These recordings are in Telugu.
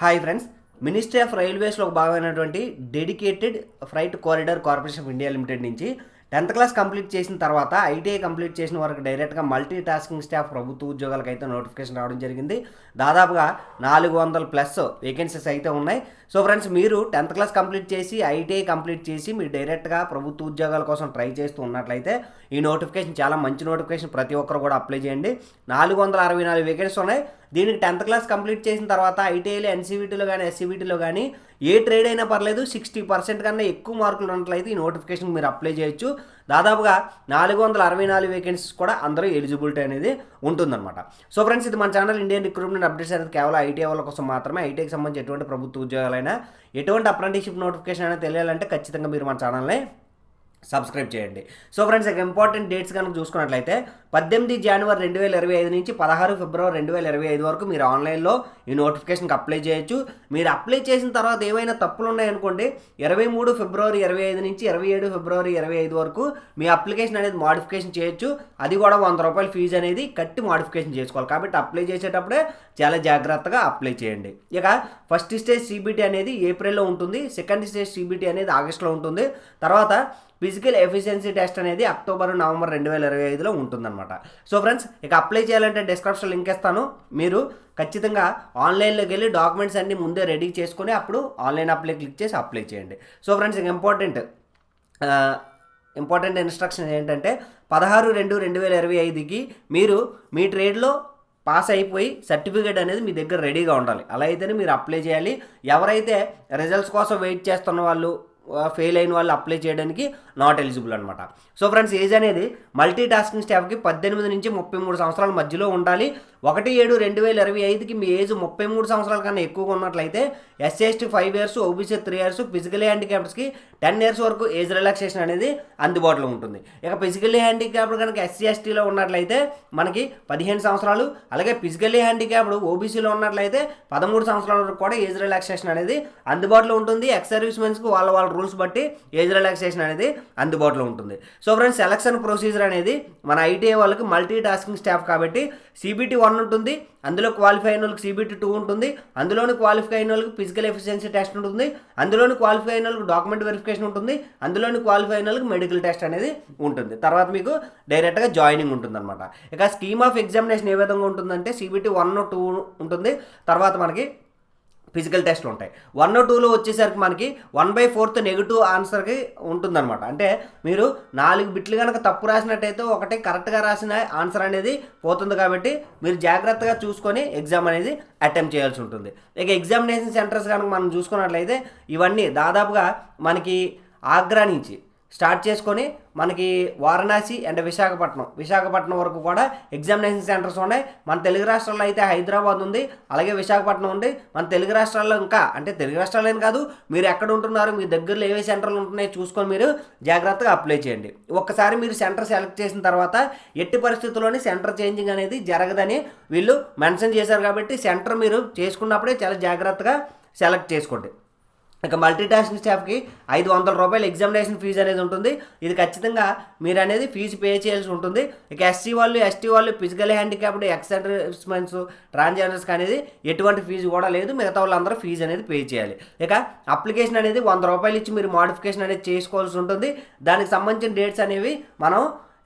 హాయ్ ఫ్రెండ్స్ మినిస్ట్రీ ఆఫ్ రైల్వేస్లో ఒక భాగమైనటువంటి dedicated freight corridor corporation of India limited నుంచి టెన్త్ క్లాస్ కంప్లీట్ చేసిన తర్వాత ఐటీఐ కంప్లీట్ చేసిన వరకు డైరెక్ట్గా మల్టీ టాస్కింగ్ స్టాఫ్ ప్రభుత్వ ఉద్యోగాలకు అయితే నోటిఫికేషన్ రావడం జరిగింది. దాదాపుగా నాలుగు వందల ప్లస్ వేకెన్సీస్ అయితే ఉన్నాయి. సో ఫ్రెండ్స్ మీరు టెన్త్ క్లాస్ కంప్లీట్ చేసి ఐటీఐ కంప్లీట్ చేసి మీరు డైరెక్ట్గా ప్రభుత్వ ఉద్యోగాల కోసం ట్రై చేస్తూ ఉన్నట్లయితే ఈ నోటిఫికేషన్ చాలా మంచి నోటిఫికేషన్ ప్రతి ఒక్కరు కూడా అప్లై చేయండి. నాలుగు వందల అరవై నాలుగు వేకెన్సీ ఉన్నాయి. దీనికి టెన్త్ క్లాస్ కంప్లీట్ చేసిన తర్వాత ఐటీఐలో ఎన్సీవీటీలో కానీ ఎస్సీవీటీలో కానీ ఏ ట్రేడ్ అయినా పర్లేదు సిక్స్టీ పర్సెంట్ కన్నా ఎక్కువ మార్కులు ఉన్నట్లయితే ఈ నోటిఫికేషన్ మీరు అప్లై చేయొచ్చు. దాదాపుగా నాలుగు వందల అరవై నాలుగు వేకెన్సీస్ కూడా అందరూ ఎలిజిబిలిటీ అనేది ఉంటుందన్నమాట. సో ఫ్రెండ్స్ ఇది మన ఛానల్ ఇండియన్ రిక్రూట్మెంట్ అప్డేట్స్ అనేది కేవలం ఐటీఐ వాళ్ళ కోసం మాత్రమే. ఐటీఐకి సంబంధించి ఎటువంటి ప్రభుత్వ ఉద్యోగాలైనా ఎటువంటి అప్రెంటిషిప్ నోటిఫికేషన్ అయినా తెలియాలంటే ఖచ్చితంగా మీరు మన ఛానల్ని సబ్స్క్రైబ్ చేయండి. సో ఫ్రెండ్స్ ఇక ఇంపార్టెంట్ డేట్స్ కనుక చూసుకున్నట్లయితే పద్దెనిమిది జనవరి రెండు వేల ఇరవై ఐదు నుంచి పదహారు ఫిబ్రవరి రెండు వేల ఇరవై ఐదు వరకు మీరు ఆన్లైన్లో ఈ నోటిఫికేషన్కి అప్లై చేయొచ్చు. మీరు అప్లై చేసిన తర్వాత ఏవైనా తప్పులు ఉన్నాయనుకోండి ఇరవై మూడు ఫిబ్రవరి ఇరవై ఐదు నుంచి ఇరవై ఏడు ఫిబ్రవరి ఇరవై ఐదు వరకు మీ అప్లికేషన్ అనేది మాడిఫికేషన్ చేయొచ్చు. అది కూడా వంద రూపాయల ఫీజు అనేది కట్టి మాడిఫికేషన్ చేసుకోవాలి. కాబట్టి అప్లై చేసేటప్పుడే చాలా జాగ్రత్తగా అప్లై చేయండి. ఇక ఫస్ట్ స్టేజ్ సిబిటీ అనేది ఏప్రిల్లో ఉంటుంది సెకండ్ స్టేజ్ సిబిటీ అనేది ఆగస్ట్లో ఉంటుంది. తర్వాత ఫిజికల్ ఎఫిషియన్సీ టెస్ట్ అనేది అక్టోబర్ నవంబర్ రెండు వేల ఇరవై ఐదులో ఉంటుందన్నమాట. సో ఫ్రెండ్స్ ఇక అప్లై చేయాలంటే డిస్క్రిప్షన్ లింక్ ఇస్తాను. మీరు ఖచ్చితంగా ఆన్లైన్లోకి వెళ్ళి డాక్యుమెంట్స్ అన్ని ముందే రెడీ చేసుకొని అప్పుడు ఆన్లైన్ అప్లై క్లిక్ చేసి అప్లై చేయండి. సో ఫ్రెండ్స్ ఇక ఇంపార్టెంట్ ఇంపార్టెంట్ ఇన్స్ట్రక్షన్ ఏంటంటే పదహారు రెండు రెండు వేల ఇరవై ఐదుకి మీరు మీ ట్రేడ్లో పాస్ అయిపోయి సర్టిఫికేట్ అనేది మీ దగ్గర రెడీగా ఉండాలి. అలా అయితేనే మీరు అప్లై చేయాలి. ఎవరైతే రిజల్ట్స్ కోసం వెయిట్ చేస్తున్న వాళ్ళు ఫెయిల్ అయిన వాళ్ళు అప్లై చేయడానికి నాట్ ఎలిజిబుల్ అనమాట సో ఫ్రెండ్స్ ఏజ్ అనేది మల్టీ టాస్కింగ్ స్టాఫ్కి పద్దెనిమిది నుంచి ముప్పై మూడు సంవత్సరాల మధ్యలో ఉండాలి. ఒకటి ఏడు రెండు వేల ఇరవై ఐదుకి మీ ఏజ్ ముప్పై మూడు సంవత్సరాల కన్నా ఎక్కువగా ఉన్నట్లయితే SC ST five years OBC three years physically హ్యాండిక్యాప్స్కి ten years వరకు ఏజ్ రిలాక్సేషన్ అనేది అందుబాటులో ఉంటుంది. ఇక ఫిజికలీ హ్యాండిక్యాప్డ్ కనుక ఎస్సీ ఎస్టీలో ఉన్నట్లయితే మనకి పదిహేను సంవత్సరాలు అలాగే ఫిజికలీ హ్యాండిక్యాప్డ్ ఓబీసీలో ఉన్నట్లయితే పదమూడు సంవత్సరాల వరకు కూడా ఏజ్ రిలాక్సేషన్ అనేది అందుబాటులో ఉంటుంది. ఎక్స్ సర్వీస్ మెన్స్కి వాళ్ళ వాళ్ళ రూల్స్ బట్టి ఏజ్ రిలాక్సేషన్ అనేది అందుబాటులో ఉంటుంది. సో ఫ్రెండ్స్ సెలక్షన్ ప్రొసీజర్ అనేది మన ఐటీఐ వాళ్ళకి మల్టీ టాస్కింగ్ స్టాఫ్ కాబట్టి సిబిటీ వన్ ఉంటుంది. అందులో క్వాలిఫై అయిన వాళ్ళకి సిబిటీ టూ ఉంటుంది. అందులోని క్వాలిఫై అయిన వాళ్ళకి ఫిజికల్ ఎఫిషియన్సీ టెస్ట్ ఉంటుంది. అందులోని క్వాలిఫై అయిన వాళ్ళకి డాక్యుమెంట్ వెరిఫికేషన్ ఉంటుంది. అందులోని క్వాలిఫై అయిన వాళ్ళకి మెడికల్ టెస్ట్ అనేది ఉంటుంది. తర్వాత మీకు డైరెక్ట్గా జాయినింగ్ ఉంటుంది అనమాట ఇక స్కీమ్ ఆఫ్ ఎగ్జామినేషన్ ఏ విధంగా ఉంటుందంటే సిబిటీ వన్ టూ ఉంటుంది. తర్వాత మనకి ఫిజికల్ టెస్ట్లు ఉంటాయి. వన్ టూలో వచ్చేసరికి మనకి వన్ బై ఫోర్త్ నెగిటివ్ ఆన్సర్కి ఉంటుందన్నమాట. అంటే మీరు నాలుగు బిట్లు కనుక తప్పు రాసినట్టయితే ఒకటి కరెక్ట్గా రాసిన ఆన్సర్ అనేది పోతుంది కాబట్టి మీరు జాగ్రత్తగా చూసుకొని ఎగ్జామ్ అనేది అటెంప్ట్ చేయాల్సి ఉంటుంది. ఇక ఎగ్జామినేషన్ సెంటర్స్ కనుక మనం చూసుకున్నట్లయితే ఇవన్నీ దాదాపుగా మనకి ఆగ్రా నుంచి స్టార్ట్ చేసుకొని మనకి వారణాసి అండ్ విశాఖపట్నం. విశాఖపట్నం వరకు కూడా ఎగ్జామినేషన్ సెంటర్స్ ఉన్నాయి. మన తెలుగు రాష్ట్రాల్లో అయితే హైదరాబాద్ ఉంది. అలాగే విశాఖపట్నం ఉంది. మన తెలుగు రాష్ట్రాల్లో ఇంకా అంటే తెలుగు రాష్ట్రాలు కాదు మీరు ఎక్కడ ఉంటున్నారు మీ దగ్గరలో ఏవే సెంటర్లు ఉంటున్నాయో చూసుకొని మీరు జాగ్రత్తగా అప్లై చేయండి. ఒక్కసారి మీరు సెంటర్ సెలెక్ట్ చేసిన తర్వాత ఎట్టి పరిస్థితుల్లోనే సెంటర్ చేంజింగ్ అనేది జరగదని వీళ్ళు మెన్షన్ చేశారు కాబట్టి సెంటర్ మీరు చేసుకున్నప్పుడే చాలా జాగ్రత్తగా సెలెక్ట్ చేసుకోండి. ఇక మల్టీ టాస్కింగ్ స్టాఫ్కి ఐదు వందల రూపాయలు ఎగ్జామినేషన్ ఫీజు అనేది ఉంటుంది. ఇది ఖచ్చితంగా మీరు అనేది ఫీజు పే చేయాల్సి ఉంటుంది. ఇక ఎస్సీ వాళ్ళు ఎస్టీ వాళ్ళు ఫిజికల్ హ్యాండిక్యాప్డ్ ఎక్సెంట్రిస్మెంట్స్ ట్రాన్స్జెండర్స్కి అనేది ఎటువంటి ఫీజు కూడా లేదు. మిగతా వాళ్ళందరూ ఫీజు అనేది పే చేయాలి. ఇక అప్లికేషన్ అనేది వంద రూపాయలు ఇచ్చి మీరు మాడిఫికేషన్ అనేది చేసుకోవాల్సి ఉంటుంది. దానికి సంబంధించిన డేట్స్ అనేవి మనం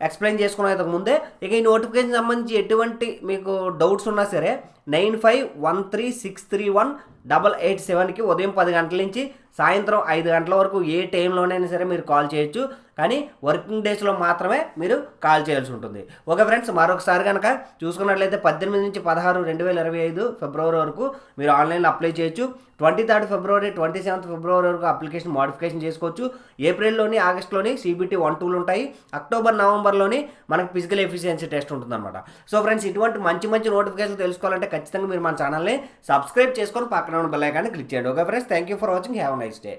ఎక్స్ప్లెయిన్ చేసుకున్న ముందే ఇక ఈ నోటిఫికేషన్ సంబంధించి ఎటువంటి మీకు డౌట్స్ ఉన్నా సరే nine five one three six three one double eight సెవెన్కి ఉదయం పది గంటల నుంచి సాయంత్రం ఐదు గంటల వరకు ఏ టైంలోనైనా సరే మీరు కాల్ చేయొచ్చు. కానీ వర్కింగ్ డేస్లో మాత్రమే మీరు కాల్ చేయాల్సి ఉంటుంది. ఓకే ఫ్రెండ్స్ మరొకసారి కనుక చూసుకున్నట్లయితే పద్దెనిమిది నుంచి పదహారు రెండు వేల ఇరవై ఐదు ఫిబ్రవరి వరకు మీరు ఆన్లైన్లో అప్లై చేయొచ్చు. Twenty third February twenty seventh February వరకు అప్లికేషన్ మోడిఫికేషన్ చేసుకోవచ్చు. ఏప్రిల్లోని ఆగస్ట్లోని సిబిటీ వన్ టూలు ఉంటాయి. అక్టోబర్ నవంబర్లోని మనకు ఫిజికల్ ఎఫిషియన్సీ టెస్ట్ ఉంటుందన్నమాట. సో ఫ్రెండ్స్ ఇటువంటి మంచి మంచి నోటిఫికేషన్ తెలుసుకోవాలంటే ఖచ్చితంగా మీరు మన ఛానల్ని సబ్స్క్రైబ్ చేసుకొని పక్కన ఉన్న బెల్ ఐకాన్ని క్లిక్ చేయండి. Okay friends? Thank you for watching. Have nice day.